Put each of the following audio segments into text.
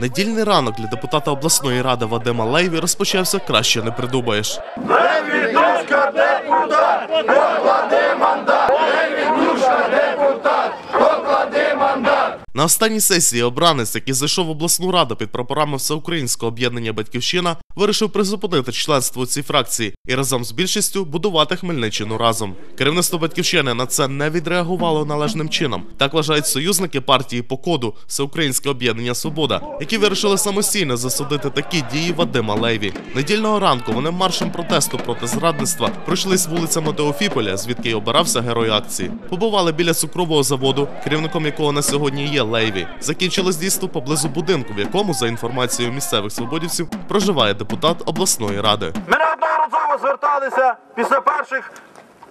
Недільний ранок для депутата обласної ради Вадима Лейві розпочався краще не придумаєш. Левідушка депутат, поклади мандат. Левідушка депутат, поклади мандат. На останній сесії обранець, який зайшов в обласну раду під прапорами Всеукраїнського об'єднання Батьківщина, вирішив призупинити членство цій фракції і разом з більшістю будувати Хмельниччину разом. Керівництво батьківщини на це не відреагувало належним чином. Так вважають союзники партії по коду Всеукраїнське об'єднання Свобода, які вирішили самостійно засудити такі дії Вадима Лейві. Недільного ранку вони маршем протесту проти зрадництва пройшлись вулицями Теофіполя, звідки й обирався герой акції. Побували біля цукрового заводу, керівником якого на сьогодні є Лейві. Закінчилось дійство поблизу будинку, в якому, за інформацією місцевих свободівців, проживає депутат обласної ради. Ми неодноразово зверталися після перших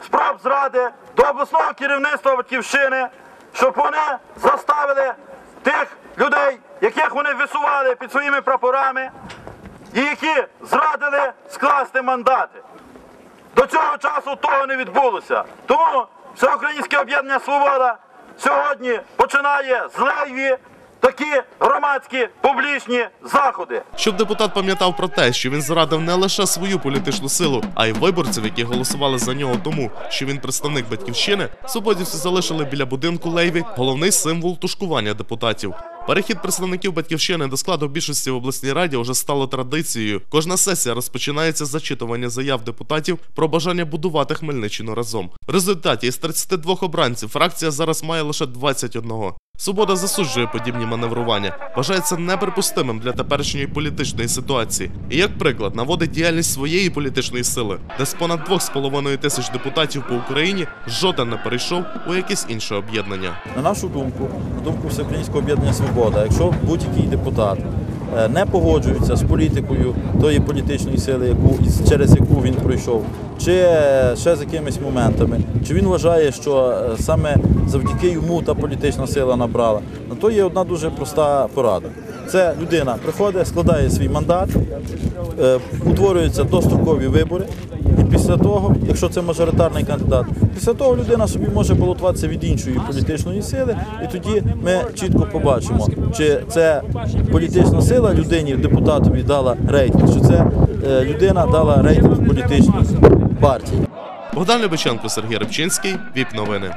спроб зради до обласного керівництва Батьківщини, щоб вони заставили тих людей, яких вони висували під своїми прапорами, і які зрадили скласти мандати. До цього часу того не відбулося. Тому Всеукраїнське об'єднання Свобода сьогодні починає з лейві такі громадські публічні заходи. Щоб депутат пам'ятав про те, що він зрадив не лише свою політичну силу, а й виборців, які голосували за нього тому, що він представник батьківщини, свободівці залишили біля будинку Лейві головний символ тушкування депутатів. Перехід представників батьківщини до складу більшості в обласній раді вже стало традицією. Кожна сесія розпочинається з зачитування заяв депутатів про бажання будувати Хмельниччину разом. В результаті із 32 обранців фракція зараз має лише 21. Свобода засуджує подібні маневрування, вважається неприпустимим для теперішньої політичної ситуації. І як приклад наводить діяльність своєї політичної сили, де з понад 2,5 тисяч депутатів по Україні жоден не перейшов у якесь інше об'єднання. На нашу думку, на думку Всеукраїнського об'єднання Свобода, якщо будь-який депутат не погоджуються з політикою тої політичної сили, яку через яку він пройшов, чи е, ще з якимись моментами, чи він вважає, що е, саме завдяки йому та політична сила набрала, на то є одна дуже проста порада. Це людина приходить, складає свій мандат, е, утворюються дострокові вибори. Після того, якщо це мажоритарний кандидат, після того людина собі може балотуватися від іншої політичної сили, і тоді ми чітко побачимо, чи це політична сила людині, депутатові дала рейтинг, чи це е, людина дала рейтинг політичній партії. Богдан Любиченко, Сергій Рибчинський, ВІП Новини.